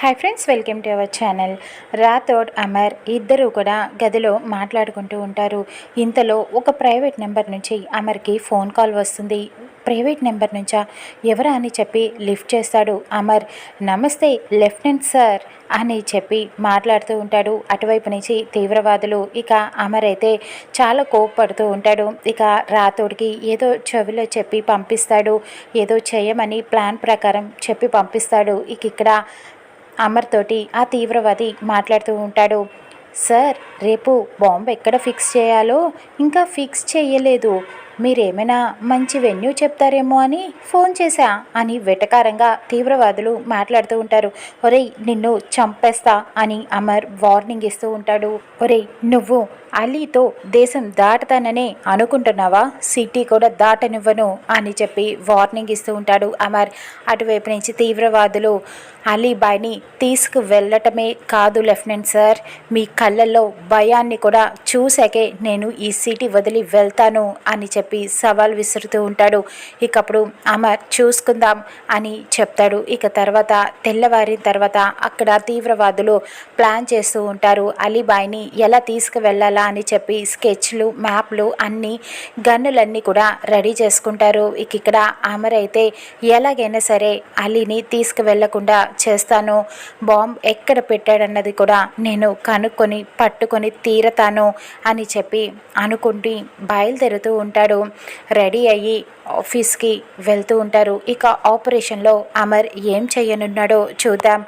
Hi friends welcome to our channel Rathod Amar ఇద్దరు కూడా గదిలో మాట్లాడుకుంటూ ఉంటారు. ఇంతలో ఒక ప్రైవేట్ నెంబర్ నుంచి అమర్కి ఫోన్ కాల్ వస్తుంది. ప్రైవేట్ నెంబర్ నుంచా ఎవరా అని చెప్పి లిఫ్ట్ చేస్తాడు అమర్ నమస్తే లెఫ్టినెంట్ సార్ అని చెప్పి మాట్లాడుతూ ఉంటాడు. అటువైపు నుంచి తీవ్రవాదులు. ఇక అమర్ అయితే చాలా కోప్పడుతూ ఉంటాడు. ఇక రాతోడికి ఏదో చెవిలో చెప్పి పంపిస్తాడు. ఏదో చేయమని ప్లాన్ ప్రకారం చెప్పి పంపిస్తాడు. ఇక ఇక్కడ అమర్ తోటి ఆ తీవ్రవాది మాట్లాడుతూ ఉంటాడు. సార్ రేపు బాంబు ఎక్కడ ఫిక్స్ చేయాలో ఇంకా ఫిక్స్ చేయలేదు మీరేమైనా మంచి వెన్యూ చెప్తారేమో అని ఫోన్ చేశా అని వెటకారంగా తీవ్రవాదులు మాట్లాడుతూ ఉంటారు. ఒరేయ్ నిన్ను చంపేస్తా అని అమర్ వార్నింగ్ ఇస్తూ ఉంటాడు. ఒరేయ్ నువ్వు అలీతో దేశం దాటతాననే అనుకుంటున్నావా? సిటీ కూడా దాటనివ్వను అని చెప్పి వార్నింగ్ ఇస్తూ ఉంటాడు అమర్. అటువైపు నుంచి తీవ్రవాదులు అలీబాయ్ని తీసుకువెళ్ళటమే కాదు లెఫ్టినెంట్ సార్. మీ కళ్ళల్లో భయాన్ని కూడా చూసాకే నేను ఈ సిటీ వదిలి వెళ్తాను అని చెప్పి సవాల్ విసురుతూ ఉంటాడు. ఇకప్పుడు అమర్ చూసుకుందాం అని చెప్తాడు. ఇక తర్వాత తెల్లవారిన తర్వాత అక్కడ తీవ్రవాదులు ప్లాన్ చేస్తూ ఉంటారు. అలీబాయ్ని ఎలా తీసుకువెళ్ళాలా అని చెప్పి స్కెచ్లు మ్యాప్లు అన్నీ గన్నులన్నీ కూడా రెడీ చేసుకుంటారు. ఇక ఇక్కడ అమర్ అయితే ఎలాగైనా సరే అలీని తీసుకువెళ్ళకుండా చేస్తాను. బాంబ్ ఎక్కడ పెట్టాడన్నది కూడా నేను కనుక్కొని పట్టుకొని తీరతాను అని చెప్పి అనుకుంటూ బయలుదేరుతూ ఉంటాడు. రెడీ అయ్యి ఆఫీస్కి వెళ్తూ ఉంటారు. ఇక ఆపరేషన్లో అమర్ ఏం చేయనున్నాడో చూద్దాం.